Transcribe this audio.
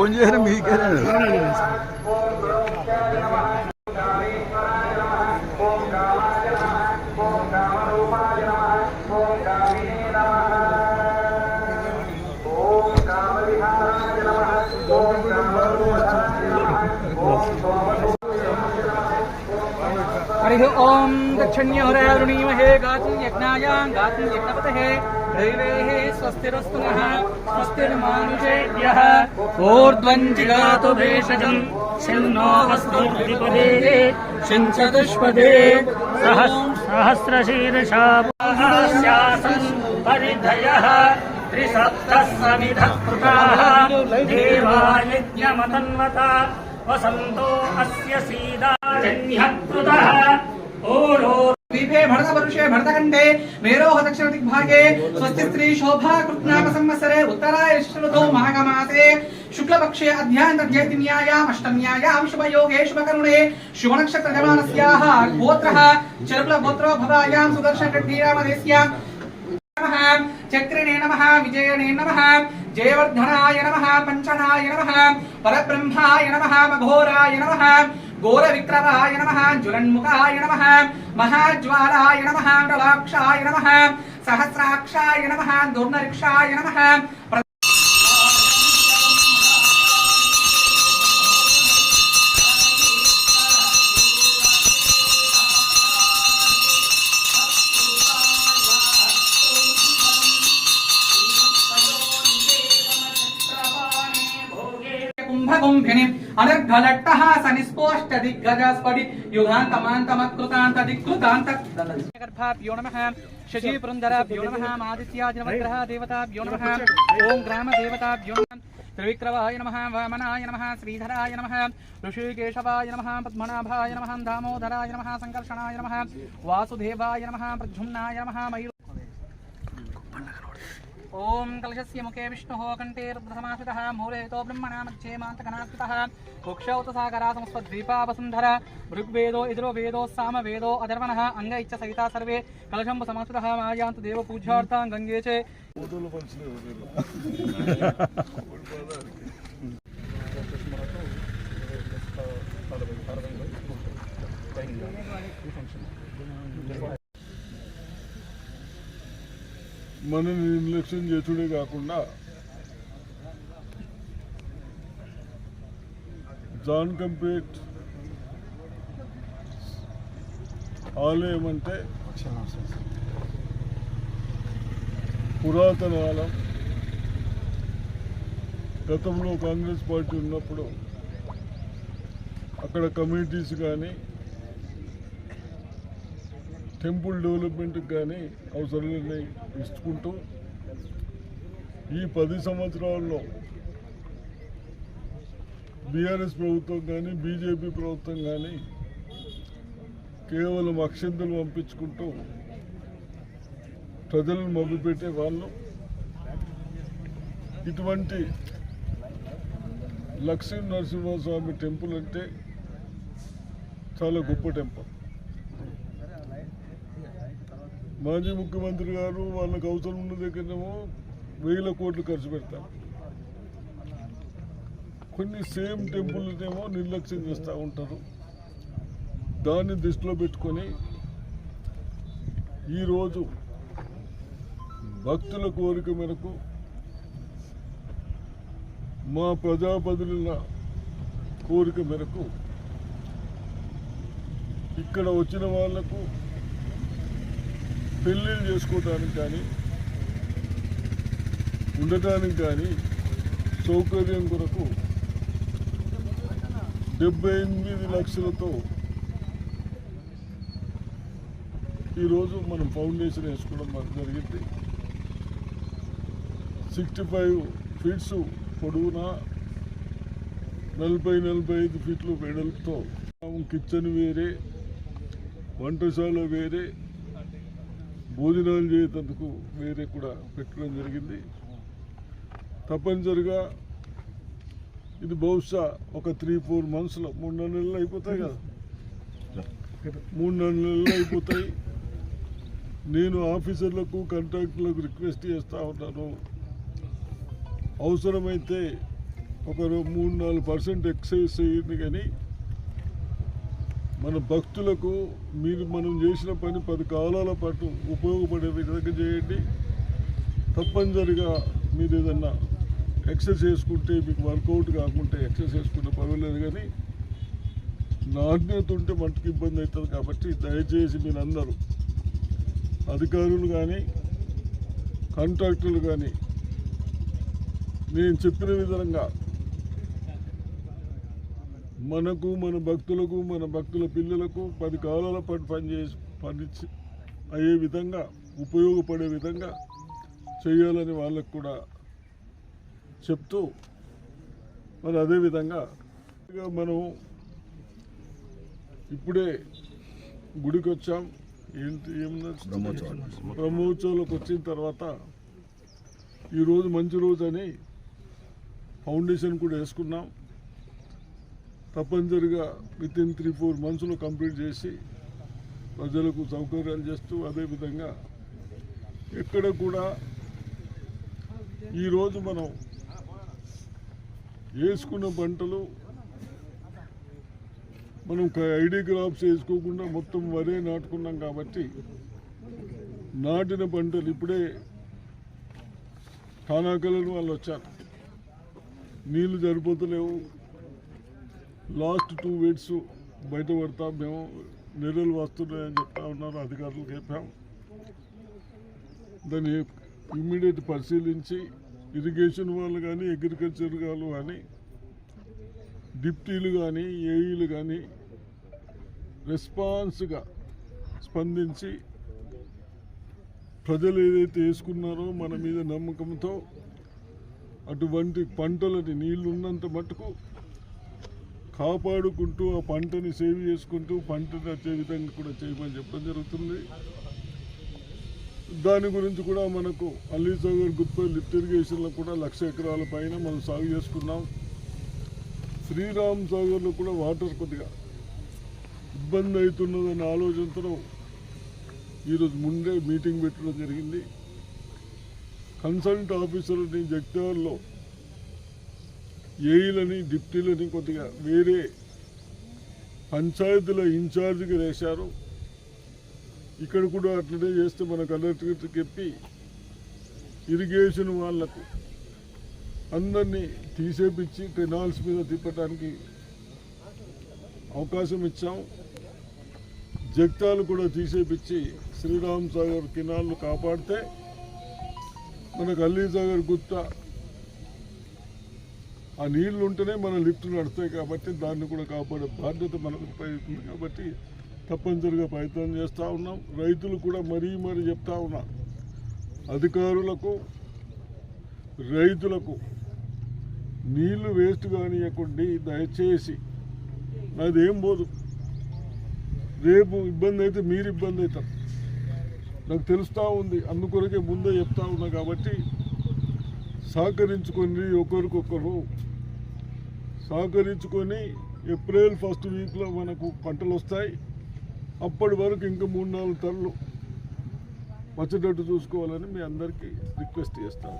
Phone bonjour migren. Hari ओम दक्षिण्य हरे अरुणीमहे गाति यज्ञायां गाति यज्ञपतये दैवेः स्वस्तिरस्तु नः स्वस्तिर्मानुषेभ्यः ऊर्ध्वं जिगातु भेषजम् शिन्नो हस्तो प्रतिपदे शिञ्चतुष्पदे सहस्रशीर्षा स्यासन् परिधयः त्रिसप्तः समिधः कृताः देवायज्ञमतन्वता वसन्तो अस्य सीदाजन्यः कृतः ओरो दीपे भरतवर्षे भरतखण्डे मेरोः दक्षिणदिग्भागे स्वस्ति स्त्री शोभा कृत्नाम संवत्सरे उत्तराय ऋतौ माघमासे शुक्लपक्षे अध्यायन्तर्जयतिन्यायाम् अष्टम्यायां शुभयोगे शुभकरुणे शुभनक्षत्रजमानस्याः गोत्रः चरुलगोत्रो भवायां सुदर्शनगड्डीरामदेस्यां नमः चक्रिणे नमः विजयणे नमः जयवर्धनाय नमः पञ्चनाय नमः परब्रह्माय नमः मघोराय नमः ఘోర విక్రమాయ నమ జ్వలన్ముఖాయ నమ మహాజ్వాలాయ నమ డలాక్షాయ నమ సహస్రాక్షాయ నమ దుర్నరిక్షాయ నమ కుంభకుంభిణి అనర్ఘలట్టః సనిస్పోష్ట దిగ్గజ స్ఫటి యుగాంతమాంతమత్కృతాంత దిక్కృతాంత గర్భాభ్యో నమః శశీ పురంధరాభ్యో నమః ఆదిత్యాదినవగ్రహ దేవతాభ్యో నమః ఓం గ్రామ దేవతాభ్యో నమః త్రివిక్రవాయ నమః వామనాయ నమః శ్రీధరాయ నమః ఋషికేశవాయ నమః పద్మనాభాయ నమః దామోదరాయ నమః సంకర్షణాయ నమః వాసుదేవాయ నమః ప్రద్యుమ్నాయ నమః మయూర ఓం కలశస్య ముఖే విష్ణుः కంఠే రుద్రసమాశ్రితः మూలేతో బ్రహ్మణా मध्ये మాంతకనాస్తితः కుక్షౌ తు సాగరా సంస్వద్వీపా వసుంధర ఋగ్వేదో ఇదిరో వేదో సామవేదో అధర్వణः అంగ ఇచ్చ సహితా సర్వే కలశంబు సమాశ్రితः మాయాంతు దేవ పూజ్యార్థాం గంగే చే మనని నిర్లక్ష్యం చేసుడే కాకుండా జాన్ కంపేట్ ఆలయం అంటే పురాతన ఆలయం. గతంలో కాంగ్రెస్ పార్టీ ఉన్నప్పుడు అక్కడ కమ్యూనిటీస్ కానీ టెంపుల్ డెవలప్మెంట్కి కానీ అవసరాలని ఇచ్చుకుంటూ ఈ పది సంవత్సరాల్లో బీఆర్ఎస్ ప్రభుత్వం కానీ బీజేపీ ప్రభుత్వం కానీ కేవలం అక్షంతలు పంపించుకుంటూ ప్రజలను మభ్యపెట్టే వాళ్ళు. ఇటువంటి లక్ష్మీ నరసింహస్వామి టెంపుల్ అంటే చాలా గొప్ప టెంపుల్. మాజీ ముఖ్యమంత్రి గారు వాళ్ళకి అవసరం ఉన్న దగ్గరనేమో వేల కోట్లు ఖర్చు పెడతారు. కొన్ని సేమ్ టెంపుల్నేమో నిర్లక్ష్యం చేస్తూ ఉంటారు. దాన్ని దృష్టిలో పెట్టుకొని ఈరోజు భక్తుల కోరిక మేరకు మా ప్రజాపతుల కోరిక మేరకు ఇక్కడ వచ్చిన వాళ్ళకు పెళ్ళిళ్ళు చేసుకోవటానికి కానీ ఉండటానికి కానీ సౌకర్యం కొరకు డెబ్బై ఎనిమిది లక్షలతో ఈరోజు మనం ఫౌండేషన్ వేసుకోవడం మనకు జరిగింది. సిక్స్టీ ఫైవ్ ఫీట్స్ పొడవున నలభై నలభై ఐదు ఫీట్లు వెడల్పుతో కిచెన్ వేరే వంటశాల వేరే భోజనాలు చేసేందుకు వేరే కూడా పెట్టడం జరిగింది. తప్పనిసరిగా ఇది బహుశా ఒక త్రీ ఫోర్ మంత్స్లో మూడు నాలుగు నెలలు అయిపోతాయి కదా. మూడు నాలుగు నెలలు అయిపోతాయి. నేను ఆఫీసర్లకు కాంట్రాక్టర్లకు రిక్వెస్ట్ చేస్తూ ఉన్నాను. అవసరమైతే ఒక మూడు నాలుగు పర్సెంట్ ఎక్సైజ్ చేయండి కానీ మన భక్తులకు మీరు మనం చేసిన పని పది కాలాల పాటు ఉపయోగపడే విధంగా చేయండి. తప్పనిసరిగా మీరు ఏదన్నా ఎక్సర్సైజ్ చేసుకుంటే మీకు వర్కౌట్ కాకుంటే ఎక్సర్సైజ్ చేసుకుంటే పర్వాలేదు కానీ నాణ్యత ఉంటే మటుకు ఇబ్బంది అవుతుంది కాబట్టి దయచేసి మీరందరూ అధికారులు కానీ కాంట్రాక్టర్లు కానీ నేను చెప్పిన విధంగా మనకు మన భక్తులకు మన భక్తుల పిల్లలకు పది కాలాల పాటు పనిచేసి పని అయ్యే విధంగా ఉపయోగపడే విధంగా చేయాలని వాళ్ళకు కూడా చెప్తూ మరి అదేవిధంగా మనం ఇప్పుడే గుడికి వచ్చాం. ఏంటి ఏం నడుస్తుంది? బ్రహ్మోత్సవాలకు వచ్చిన తర్వాత ఈరోజు మంచి రోజు అని ఫౌండేషన్ కూడా వేసుకున్నాం. తప్పనిసరిగా విత్ ఇన్ త్రీ ఫోర్ మంత్స్లో కంప్లీట్ చేసి ప్రజలకు సౌకర్యాలు చేస్తూ అదేవిధంగా ఎక్కడ కూడా ఈరోజు మనం వేసుకున్న పంటలు మనం ఐడి క్రాప్స్ వేసుకోకుండా మొత్తం వరే నాటుకున్నాం కాబట్టి నాటిన పంటలు ఇప్పుడే ఠానాకలను వాళ్ళు వచ్చారు. నీళ్ళు సరిపోతలేవు. లాస్ట్ టూ వీక్స్ బయట పడతాం మేము నెలలు వస్తున్నాయని చెప్తా ఉన్నారు అధికారులు చెప్పాం దాన్ని ఇమ్మీడియట్ పరిశీలించి ఇరిగేషన్ వాళ్ళు కానీ అగ్రికల్చర్ వాళ్ళు కానీ డిప్టీలు కానీ ఏఈలు కానీ రెస్పాన్స్గా స్పందించి ప్రజలు ఏదైతే వేసుకున్నారో మన మీద నమ్మకంతో అటువంటి పంటలని నీళ్ళు ఉన్నంత మటుకు కాపాడుకుంటూ ఆ పంటని సేవ్ చేసుకుంటూ పంటని వచ్చే విధంగా కూడా చేయమని చెప్పడం జరుగుతుంది. దాని గురించి కూడా మనకు అల్లీ సాగర్ గుత్పై లిఫ్ట్ ఇరిగేషన్లో కూడా లక్ష ఎకరాల పైన మనం సాగు చేసుకున్నాం. శ్రీరామ్ సాగర్లో కూడా వాటర్ కొద్దిగా ఇబ్బంది అవుతున్నదన్న ఆలోచనతో ఈరోజు ముందే మీటింగ్ పెట్టడం జరిగింది. కన్సల్ట్ ఆఫీసర్ని జగ్తాల్లో ఏఈలని డిప్టీలని కొద్దిగా వేరే పంచాయతీల ఇన్ఛార్జిగా వేశారు. ఇక్కడ కూడా అట్లనే చేస్తే మన కలెక్టర్కి చెప్పి ఇరిగేషన్ వాళ్ళకు అందరినీ తీసేపిచ్చి కెనాల్స్ మీద తిప్పడానికి అవకాశం ఇచ్చాం. జగ్తాలు కూడా తీసేపిచ్చి శ్రీరామ్ సాగర్ కెనాల్ను కాపాడితే మనకు అల్లీ సాగర్ గుత్త ఆ నీళ్ళు ఉంటేనే మన లిఫ్ట్ నడుస్తాయి కాబట్టి దాన్ని కూడా కాపాడే బాధ్యత మనకు ఉంది కాబట్టి తప్పనిసరిగా ప్రయత్నం చేస్తూ ఉన్నాం. రైతులు కూడా మరీ మరీ చెప్తా ఉన్నా అధికారులకు రైతులకు నీళ్ళు వేస్ట్ కానియకండి దయచేసి. నాదేం పోదు రేపు ఇబ్బంది అయితే మీరు ఇబ్బంది అవుతారు. నాకు తెలుస్తూ ఉంది. అందుకొరకే ముందే చెప్తా ఉన్నా కాబట్టి సహకరించుకొని ఒకరికొకరు సహకరించుకొని ఏప్రిల్ ఫస్ట్ వీక్లో మనకు పంటలు వస్తాయి. అప్పటి వరకు ఇంకా మూడు నాలుగు తరలు వచ్చేటట్టు చూసుకోవాలని మీ అందరికీ రిక్వెస్ట్ చేస్తాను.